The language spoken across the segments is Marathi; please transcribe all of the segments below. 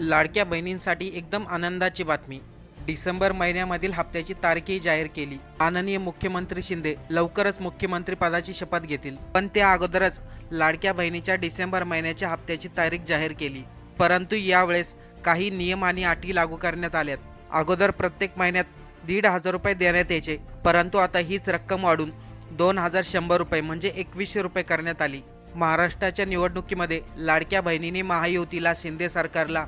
लाडक्या बहिणींसाठी एकदम आनंदाची बातमी. डिसेंबर महिन्यामधील हप्त्याची तारीखही जाहीर केली. माननीय मुख्यमंत्री शिंदे लवकरच मुख्यमंत्री पदाची शपथ घेतील. पण त्या अगोदरच लाडक्या बहिणीच्या डिसेंबर महिन्याच्या हप्त्याची तारीख जाहीर केली. परंतु यावेळेस काही नियम आणि अटी लागू करण्यात आल्यात. अगोदर प्रत्येक महिन्यात दीड हजार रुपये देण्यात यायचे. परंतु आता हीच रक्कम वाढून दोन हजार शंभर रुपये म्हणजे एकवीसशे रुपये करण्यात आली. महाराष्ट्राच्या निवडणुकीमध्ये लाडक्या बहिणीने महायुतीला शिंदे सरकारला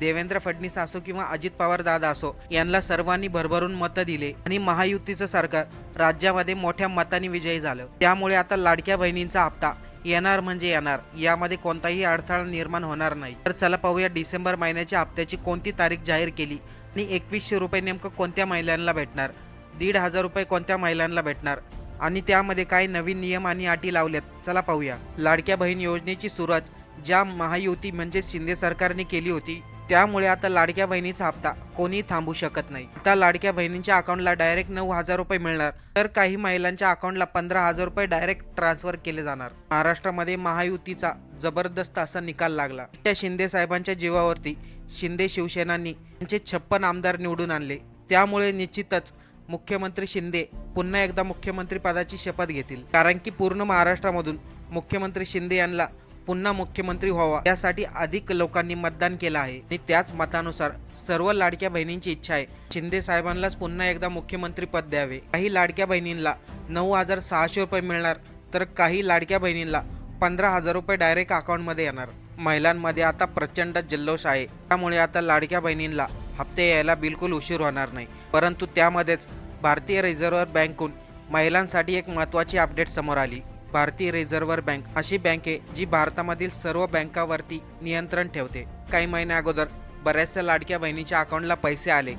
देवेंद्र फडणवीस असो किंवा अजित पवार दादा असो यांना सर्वांनी भरभरून मतं दिले आणि महायुतीचं सरकार राज्यामध्ये मोठ्या मताने विजयी झालं. त्यामुळे आता लाडक्या बहिणींचा हप्ता येणार म्हणजे येणार. यामध्ये कोणताही अडथळा निर्माण होणार नाही. तर चला पाहूया डिसेंबर महिन्याच्या हप्त्याची कोणती तारीख जाहीर केली आणि एकवीसशे रुपये नेमकं कोणत्या महिलांना भेटणार? दीड हजार रुपये कोणत्या महिलांना भेटणार? आणि त्यामध्ये काही नवीन नियम आणि अटी लावल्यात चला पाहूया. लाडक्या बहीण योजनेची सुरुवात ज्या महायुती म्हणजे शिंदे सरकारने केली होती त्यामुळे आता लाडक्या बहिणीचा हप्ता कोणी थांबू शकत नाही. आता लाडक्या बहिणींच्या अकाउंटला डायरेक्ट नऊ हजार रुपये मिळणार तर काही महिलांच्या अकाउंटला पंधरा हजार रुपये डायरेक्ट ट्रान्सफर केले जाणार. महाराष्ट्रामध्ये महायुतीचा जबरदस्त असा निकाल लागला. त्या शिंदे साहेबांच्या जीवावरती शिंदे शिवसेनांनी त्यांचे छप्पन आमदार निवडून आणले. त्यामुळे निश्चितच मुख्यमंत्री शिंदे पुन्हा एकदा मुख्यमंत्री पदाची शपथ घेतील. कारण की पूर्ण महाराष्ट्रामधून मुख्यमंत्री शिंदे यांना पुन्हा मुख्यमंत्री व्हावा यासाठी अधिक लोकांनी मतदान केलं आहे. आणि त्याच मतानुसार सर्व लाडक्या बहिणींची इच्छा आहे. शिंदे साहेबांनाच पुन्हा एकदा मुख्यमंत्री पद द्यावे. काही लाडक्या बहिणींना नऊ हजार सहाशे रुपये मिळणार तर काही लाडक्या बहिणींना पंधरा हजार रुपये डायरेक्ट अकाउंटमध्ये येणार. महिलांमध्ये आता प्रचंड जल्लोष आहे. त्यामुळे आता लाडक्या बहिणींना हप्ते यायला बिलकुल उशीर होणार नाही. परंतु त्यामध्येच भारतीय रिझर्व्ह बँकून महिलांसाठी एक महत्त्वाची अपडेट समोर आली. भारतीय रिझर्व्ह बँक अशी बँक आहे जी भारतामधील सर्व बँकावरती नियंत्रण ठेवते. काही महिन्या अगोदर बऱ्याचशा लाडक्या बहिणीच्या अकाउंटला पैसे आले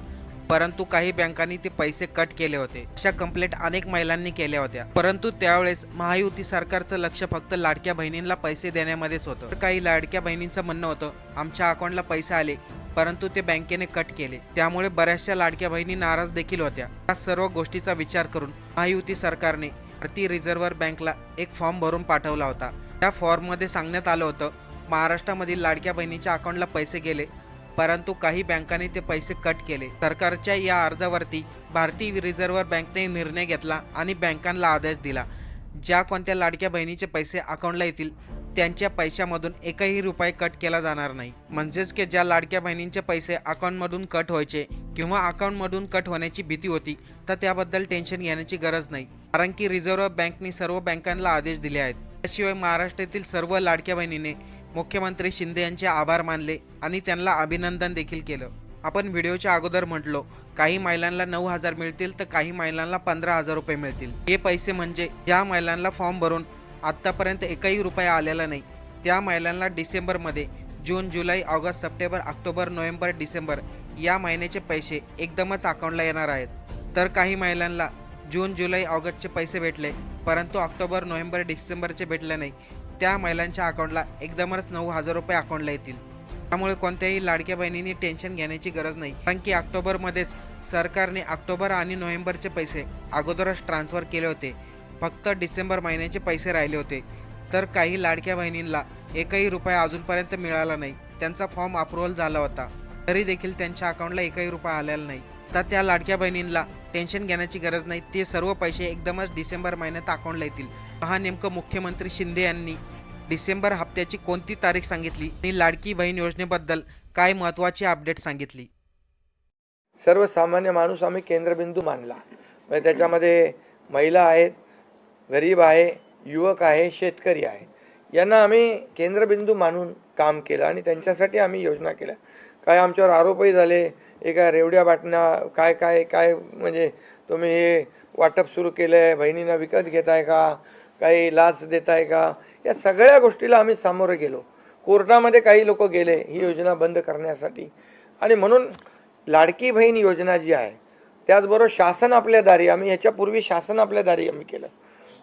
परंतु काही बँकांनी ते पैसे कट केले होते. अशा कंप्लेंट अनेक महिलांनी केल्या होत्या. परंतु त्यावेळेस महायुती सरकारचं लक्ष फक्त लाडक्या बहिणींना पैसे देण्यामध्येच होतं. तर काही लाडक्या बहिणींचं म्हणणं होतं आमच्या अकाउंटला पैसे आले परंतु ते बँकेने कट केले. त्यामुळे बऱ्याचशा लाडक्या बहिणी नाराज देखील होत्या. या सर्व गोष्टीचा विचार करून महायुती सरकारने भारतीय रिझर्व्ह बँकला एक फॉर्म भरून पाठवला होता. त्या फॉर्ममध्ये सांगण्यात आलं होतं महाराष्ट्रामधील लाडक्या बहिणीच्या अकाउंटला पैसे गेले परंतु काही बँकांनी ते पैसे कट केले. सरकारच्या या अर्जावरती भारतीय रिझर्व्ह बँकने निर्णय घेतला आणि बँकांना आदेश दिला. ज्या कोणत्या लाडक्या बहिणीचे पैसे अकाउंटला येतील त्यांच्या पैशामधून एकही रुपये कट केला जाणार नाही. म्हणजेच की ज्या लाडक्या बहिणींचे पैसे अकाउंटमधून कट व्हायचे किंवा अकाउंटमधून कट होण्याची भीती होती तर त्याबद्दल टेन्शन घेण्याची गरज नाही. कारण की रिझर्व्ह बँकने सर्व बँकांना आदेश दिले आहेत. त्याशिवाय महाराष्ट्रातील सर्व लाडक्या बहिणीने मुख्यमंत्री शिंदे यांचे आभार मानले आणि त्यांना अभिनंदन देखील केलं. आपण व्हिडिओच्या अगोदर म्हटलो काही महिलांना नऊ हजार मिळतील तर काही महिलांना पंधरा हजार रुपये मिळतील. हे पैसे म्हणजे ज्या महिलांना फॉर्म भरून आत्तापर्यंत एकही रुपया आलेला नाही. त्या महिलांना डिसेंबरमध्ये जून जुलै August September October November December या महिन्याचे पैसे एकदमच अकाउंटला येणार आहेत. तर काही महिलांना जून जुलै ऑगस्टचे पैसे भेटले परंतु ऑक्टोबर नोव्हेंबर डिसेंबरचे भेटले नाही. त्या महिलांच्या अकाउंटला एकदमच नऊ हजार रुपये अकाउंटला येतील. त्यामुळे कोणत्याही लाडक्या बहिणींनी टेन्शन घेण्याची गरज नाही. कारण की ऑक्टोबरमध्येच सरकारने ऑक्टोबर आणि नोव्हेंबरचे पैसे अगोदरच ट्रान्सफर केले होते. फक्त डिसेंबर महिन्याचे पैसे राहिले होते. तर काही लाडक्या बहिणींना एकही रुपया अजूनपर्यंत मिळाला नाही. त्यांचा फॉर्म अप्रुव्हल झाला होता. तरी देखील त्यांच्या अकाउंटला एकही रुपया आलेला नाही. तर त्या लाडक्या बहिणींना टेन्शन घेण्याची गरज नाही. ते सर्व पैसे एकदमच डिसेंबर महिन्यात अकाउंटला येतील. हा नेमकं मुख्यमंत्री शिंदे यांनी डिसेंबर हप्त्याची कोणती तारीख सांगितली आणि लाडकी बहीण योजनेबद्दल काय महत्त्वाची अपडेट सांगितली? सर्वसामान्य माणूस आम्ही केंद्रबिंदू मानला. म्हणजे त्याच्यामध्ये महिला आहेत गरीब आहे युवक आहे शेतकरी आहे. यांना आम्ही केंद्रबिंदू मानून काम केलं आणि त्यांच्यासाठी आम्ही योजना केल्या. काय आमच्यावर आरोपही झाले एका रेवड्या बाटण्या काय काय काय म्हणजे तुम्ही हे वाटप सुरू केलं आहे बहिणींना विकत घेताय का काही लाच देताय का या सगळ्या गोष्टीला आम्ही सामोरे गेलो. कोर्टामध्ये काही लोक गेले ही योजना बंद करण्यासाठी. आणि म्हणून लाडकी बहीण योजना जी आहे त्याचबरोबर शासन आपल्या दारी आम्ही ह्याच्यापूर्वी शासन आपल्या दारी आम्ही केलं.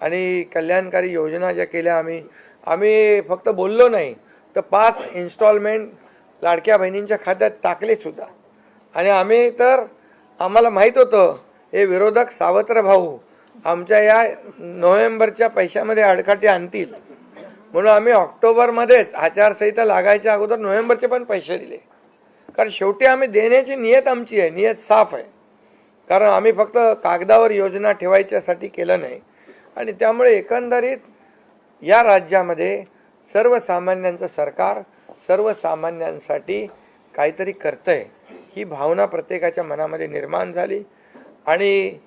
आणि कल्याणकारी योजना ज्या केल्या आम्ही आम्ही फक्त बोललो नाही तर पाच इन्स्टॉलमेंट लाडक्या बहिणींच्या खात्यात टाकले सुद्धा. आणि आम्ही तर आम्हाला माहीत होतं हे विरोधक सावत्र भाऊ आमच्या या नोव्हेंबरच्या पैशामध्ये अडकाटी आणतील. म्हणून आम्ही ऑक्टोबरमध्येच आचारसंहिता लागायच्या अगोदर नोव्हेंबरचे पण पैसे दिले. कारण शेवटी आम्ही देण्याची नियत आमची आहे नियत साफ आहे. कारण आम्ही फक्त कागदावर योजना ठेवायच्यासाठी केलं नाही. आणि त्यामुळे एकंदरीत या राज्यामध्ये सर्वसामान्यांचं सरकार सर्वसामान्यांसाठी काहीतरी करतंय ही भावना प्रत्येकाच्या मनामध्ये निर्माण झाली. आणि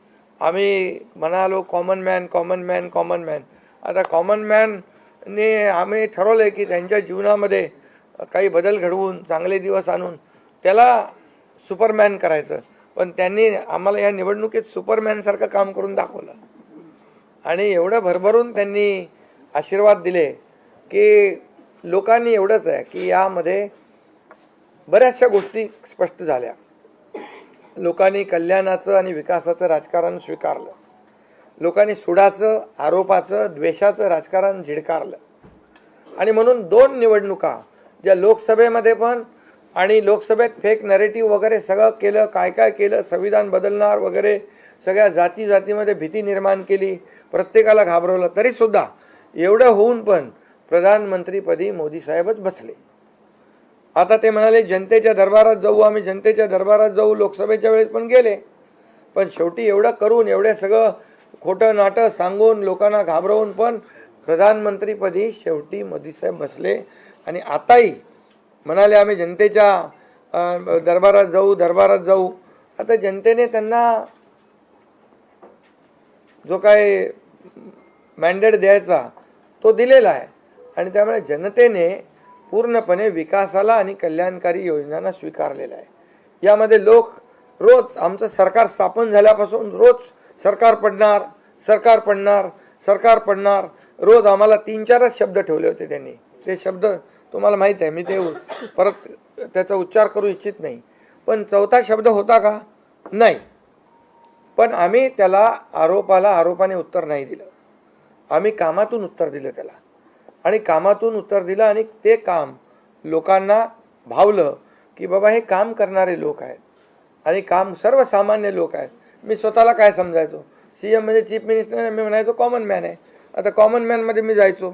आम्ही म्हणालो common man common man common man आता कॉमन मॅनने आम्ही ठरवलं आहे की त्यांच्या जीवनामध्ये काही बदल घडवून चांगले दिवस आणून त्याला सुपरमॅन करायचं. पण त्यांनी आम्हाला या निवडणुकीत सुपरमॅनसारखं काम करून दाखवलं. आणि एवढं भरभरून त्यांनी आशीर्वाद दिले की लोकांनी एवढंच आहे की यामध्ये बऱ्याचशा गोष्टी स्पष्ट झाल्या. लोकांनी कल्याणाचं आणि विकासाचं राजकारण स्वीकारलं. लोकांनी सुडाचं आरोपाचं द्वेषाचं राजकारण झिडकारलं. आणि म्हणून दोन निवडणुका ज्या लोकसभेमध्ये पण आणि लोकसभेत फेक नरेटिव्ह वगैरे सगळं केलं काय काय केलं संविधान बदलणार वगैरे सगळ्या जाती जातीमध्ये भीती निर्माण केली. प्रत्येकाला घाबरवलं. तरीसुद्धा एवढं होऊन पण प्रधानमंत्रीपदी मोदी साहेबच बसले. आता ते म्हणाले जनतेच्या दरबारात जाऊ आम्ही जनतेच्या दरबारात जाऊ. लोकसभेच्या वेळेस पण गेले. पण शेवटी एवढं करून एवढं सगळं खोटं नाटं सांगून लोकांना घाबरवून पण प्रधानमंत्रीपदी शेवटी मोदीसाहेब बसले. आणि आताही म्हणाले आम्ही जनतेच्या दरबारात जाऊ दरबारात जाऊ. आता जनतेने त्यांना जो काय मॅन्डेट द्यायचा तो दिलेला आहे. आणि त्यामुळे जनतेने पूर्णपणे विकासाला आणि कल्याणकारी योजनांना स्वीकारलेला आहे. यामध्ये लोक रोज आमचं सरकार स्थापन झाल्यापासून रोज सरकार पडणार सरकार पडणार सरकार पडणार. रोज आम्हाला तीन चारच शब्द ठेवले होते त्यांनी. ते शब्द तुम्हाला माहीत आहे मी ते परत त्याचा उच्चार करू इच्छित नाही. पण चौथा शब्द होता का? नाही. पण आम्ही त्याला आरोपाला आरोपाने उत्तर नाही दिलं. आम्ही कामातून उत्तर दिलं त्याला. आणि कामातून उत्तर दिलं आणि ते काम लोकांना भावलं की बाबा हे काम करणारे लोक आहेत. आणि काम सर्वसामान्य लोक आहेत. मी स्वतःला काय समजायचो? सी एम म्हणजे चीफ मिनिस्टर मी म्हणायचो कॉमन मॅन आहे. आता कॉमन मॅनमध्ये मी जायचो.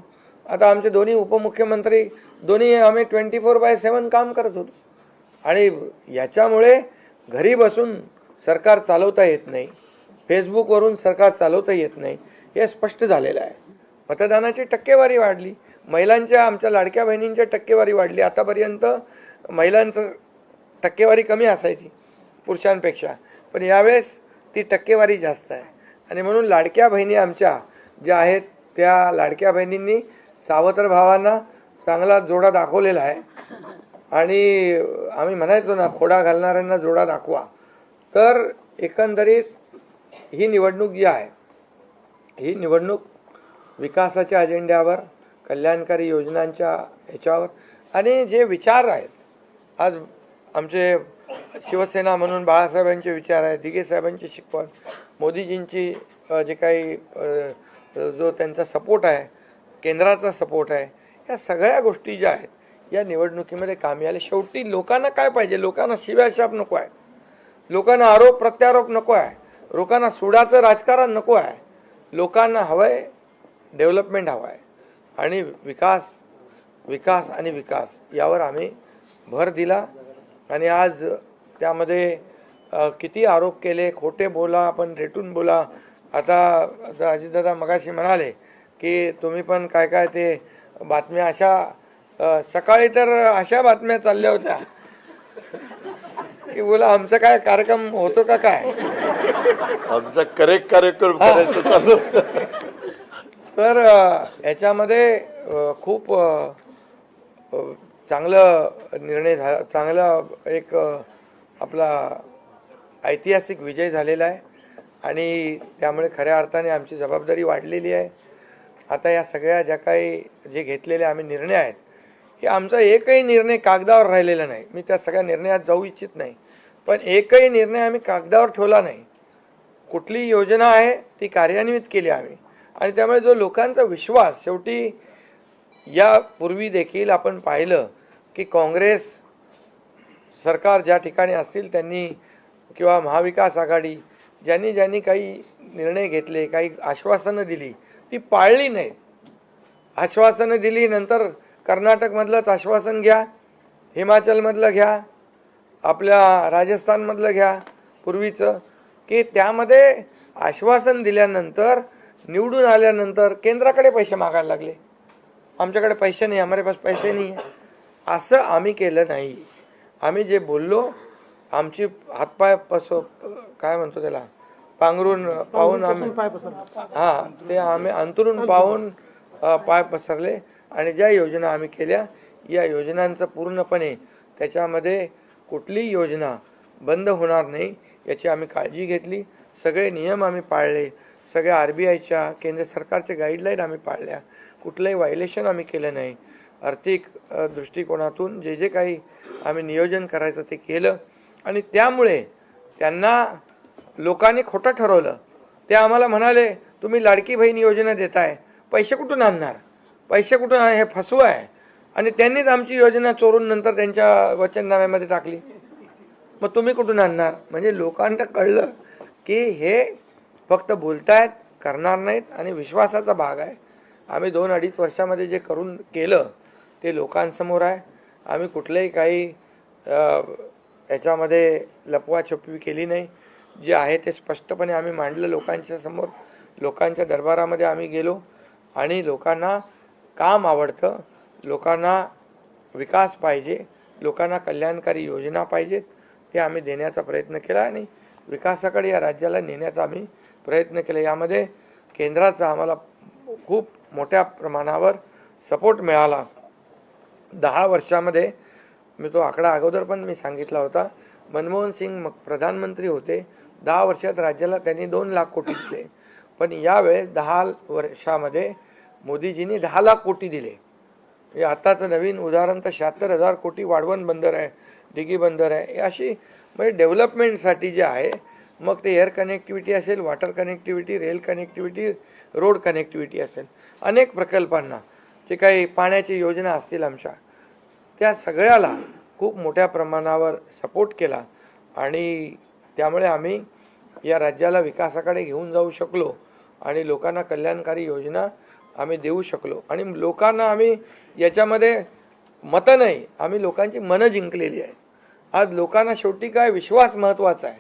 आता आमचे दोन्ही उपमुख्यमंत्री दोन्ही आम्ही ट्वेंटी फोर बाय सेवन काम करत होतो. आणि याच्यामुळे घरी बसून सरकार चालवता येत नाही फेसबुकवरून सरकार चालवता येत नाही हे स्पष्ट झालेलं आहे. मतदानाची टक्केवारी वाढली महिलांच्या आमच्या लाडक्या बहिणींच्या टक्केवारी वाढली. आतापर्यंत महिलांचं टक्केवारी कमी असायची पुरुषांपेक्षा पण यावेळेस ती टक्केवारी जास्त आहे. आणि म्हणून लाडक्या बहिणी आमच्या ज्या आहेत त्या लाडक्या बहिणींनी सावत्र भावांना चांगला जोडा दाखवलेला आहे. आणि आम्ही म्हणायचो ना खोडा घालणाऱ्यांना जोडा दाखवा. तर एकंदरीत ही निवडणूक जी आहे ही निवडणूक विकासाच्या अजेंड्यावर कल्याणकारी योजनांच्या ह्याच्यावर आणि जे विचार आहेत आज आमचे शिवसेना म्हणून बाळासाहेबांचे विचार आहेत दिगेसाहेबांची शिकवण मोदीजींची जे काही जो त्यांचा सपोर्ट आहे केंद्राचा सपोर्ट आहे या सगळ्या गोष्टी ज्या आहेत या निवडणुकीमध्ये कामी आल्या. शेवटी लोकांना काय पाहिजे? लोकांना शिव्याशाप नको आहे लोकांना आरोप प्रत्यारोप नको आहे. लोकांना सुडाचं राजकारण नको आहे. लोकांना हवं आहे डेव्हलपमेंट हवं आहे आणि विकास विकास आणि विकास यावर आम्ही भर दिला. आणि आज त्यामध्ये किती आरोप केले खोटे बोला आपण रेटून बोला. आता आता अजितदादा मगाशी म्हणाले की तुम्ही पण काय काय ते बातम्या अशा सकाळी तर अशा बातम्या चालल्या होत्या. की बोला आमचा काय कार्यक्रम होतो का काय? आमचा करेक्ट कार्यक्रम करायचं चालू. तर याच्यामध्ये खूप चांगलं निर्णय झाला चांगला एक आपला ऐतिहासिक विजय झालेला आहे. आणि त्यामुळे खऱ्या अर्थाने आमची जबाबदारी वाढलेली आहे. आता या सगळ्या ज्या काही जे घेतलेले आम्ही निर्णय आहेत की आमचा एकही निर्णय कागदावर राहिलेला नाही. मी त्या सगळ्या निर्णयात जाऊ इच्छित नाही. पण एकही निर्णय आम्ही कागदावर ठेवला नाही. कुठली योजना आहे ती कार्यान्वित केली आम्ही. आणि त्यामुळे जो लोकांचा विश्वास शेवटी यापूर्वी देखील आपण पाहिलं की काँग्रेस सरकार ज्या ठिकाणी असतील त्यांनी किंवा महाविकास आघाडी ज्यांनी ज्यांनी काही निर्णय घेतले काही आश्वासनं दिली ती पाळली नाहीत. आश्वासनं दिली नंतर कर्नाटकमधलंच आश्वासन घ्या हिमाचलमधलं घ्या आपल्या राजस्थानमधलं घ्या पूर्वीचं की त्यामध्ये आश्वासन दिल्यानंतर निवडून आल्यानंतर केंद्राकडे पैसे मागायला लागले. आमच्याकडे पैसे नाही हमारे पास पैसे नाही. आहे असं आम्ही केलं नाही. आम्ही जे बोललो आमची हातपाय पसो काय म्हणतो त्याला? पांघरून पाहून आम्ही हां ते आम्ही अंतरून पाहून पाय पसरले. आणि ज्या योजना आम्ही केल्या या योजनांचं पूर्णपणे त्याच्यामध्ये कुठलीही योजना बंद होणार नाही याची आम्ही काळजी घेतली. सगळे नियम आम्ही पाळले. सगळ्या आर बी आयच्या केंद्र सरकारच्या गाईडलाईन आम्ही पाळल्या. कुठलंही व्हायलेशन आम्ही केलं नाही. आर्थिक दृष्टिकोनातून जे जे काही आम्ही नियोजन करायचं ते केलं. आणि त्यामुळे त्यांना लोकांनी खोटं ठरवलं. ते आम्हाला म्हणाले तुम्ही लाडकी बहीण योजना देताय. पैसे कुठून आणणार? पैसे कुठून आण- हे फसवं आहे. आणि त्यांनीच आमची योजना चोरून नंतर त्यांच्या वचननाम्यामध्ये टाकली. मग तुम्ही कुठून आणणार? म्हणजे लोकांना कळलं की हे फक्त बोलतायत करणार नाहीत आणि विश्वासाचा भाग आहे. आम्ही दोन अडीच वर्षामध्ये जे करून केलं ते लोकांसमोर आहे. आम्ही कुठलंही काही याच्यामध्ये लपवाछपवी केली नाही. जे आहे ते स्पष्टपणे आम्ही मांडलं लोकांच्या समोर. लोकांच्या दरबारामध्ये आम्ही गेलो आणि लोकांना काम आवडतं. लोकांना विकास पाहिजे लोकांना कल्याणकारी योजना पाहिजेत ते आम्ही देण्याचा प्रयत्न केला आणि विकासाकडे या राज्याला नेण्याचा आम्ही प्रयत्न केला. यामध्ये केंद्राचा आम्हाला खूप मोठ्या प्रमाणावर सपोर्ट मिळाला. दहा वर्षामध्ये मी तो आकडा अगोदर पण मी सांगितला होता. मनमोहन सिंग मग प्रधानमंत्री होते. दहा वर्षात राज्याला त्यांनी दोन लाख कोटी दिले. पण यावेळेस दहा वर्षामध्ये मोदीजींनी दहा लाख कोटी दिले. हे आताचं नवीन उदाहरण तर शहात्तर हजार कोटी वाढवण बंदर आहे डिगी बंदर आहे. हे अशी म्हणजे डेव्हलपमेंटसाठी जे आहे मग ते एअर कनेक्टिव्हिटी असेल water connectivity rail connectivity road connectivity असेल. अनेक प्रकल्पांना जे काही पाण्याची योजना असतील आमच्या त्या सगळ्याला खूप मोठ्या प्रमाणावर सपोर्ट केला आणि त्यामुळे आम्ही या राज्याला विकासाकडे घेऊन जाऊ शकलो आणि लोकांना कल्याणकारी योजना आम्ही देऊ शकलो. आणि लोकांना आम्ही याच्यामध्ये मतं नाही. आम्ही लोकांची मनं जिंकलेली आहेत. आज लोकांना शेवटी काय विश्वास महत्त्वाचा आहे?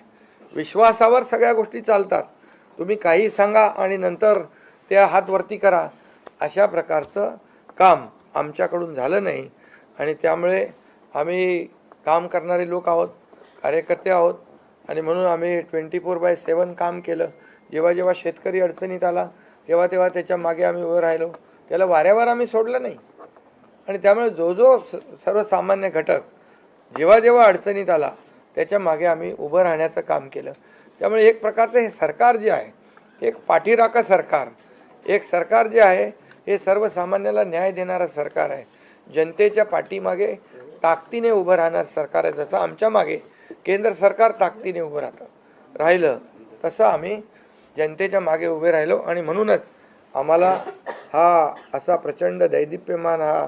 विश्वासावर सगळ्या गोष्टी चालतात. तुम्ही काही सांगा आणि नंतर त्या हात वरती करा. अशा प्रकारचं काम आमच्याकडून झालं नाही. आणि त्यामुळे आम्ही काम करणारे लोक आहोत कार्यकर्ते आहोत. आणि म्हणून आम्ही ट्वेंटी फोर बाय सेवन काम केलं. जेव्हा जेव्हा शेतकरी अडचणीत आला तेव्हा तेव्हा त्याच्यामागे आम्ही उभं राहिलो. त्याला वाऱ्यावर आम्ही सोडलं नाही. आणि त्यामुळे जो जो स- सर्वसामान्य घटक जेव्हा जेव्हा अडचणीत आला त्याच्यामागे आम्ही उभं राहण्याचं काम केलं. त्यामुळे एक प्रकारचं हे सरकार जे आहे एक पाठीराखा सरकार एक सरकार जे आहे हे सर्वसामान्याला न्याय देणारं सरकार आहे. जनतेच्या पाठीमागे ताकदीने उभं राहणारं सरकार आहे. जसं आमच्या मागे केंद्र सरकार ताकदीने उभं राहतं राहिलं तसं आम्ही जनतेच्या मागे उभे राहिलो आणि म्हणूनच आम्हाला हा असा प्रचंड दैदिप्यमान हा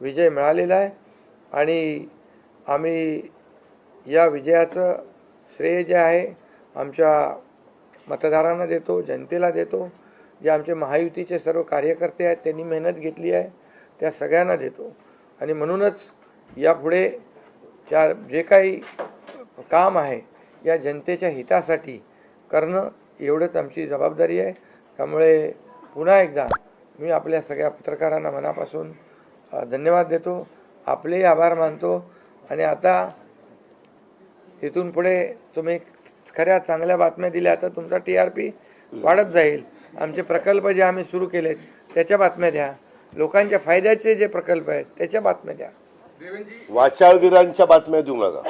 विजय मिळालेला आहे. आणि आम्ही या विजयाचं श्रेय जे आहे आमच्या मतदारांना देतो जनतेला देतो. जे आमचे महायुतीचे सर्व कार्यकर्ते आहेत त्यांनी मेहनत घेतली आहे त्या सगळ्यांना देतो. आणि म्हणूनच यापुढे ज्या जे काही काम आहे या जनतेच्या हितासाठी करणं एवढंच आमची जबाबदारी आहे. त्यामुळे पुन्हा एकदा मी आपल्या सगळ्या पत्रकारांना मनापासून धन्यवाद देतो. आपलेही आभार मानतो. आणि आता इथून पुढे तुम्ही खऱ्या चांगल्या बातम्या दिल्या तर तुमचा टी आर पी वाढत जाईल. आमचे प्रकल्प जे आम्ही सुरू केलेत त्याच्या बातम्या द्या. लोकांच्या फायद्याचे जे प्रकल्प आहेत त्याच्या बातम्या द्या. वाचाळगिरांच्या बातम्या देऊ नका.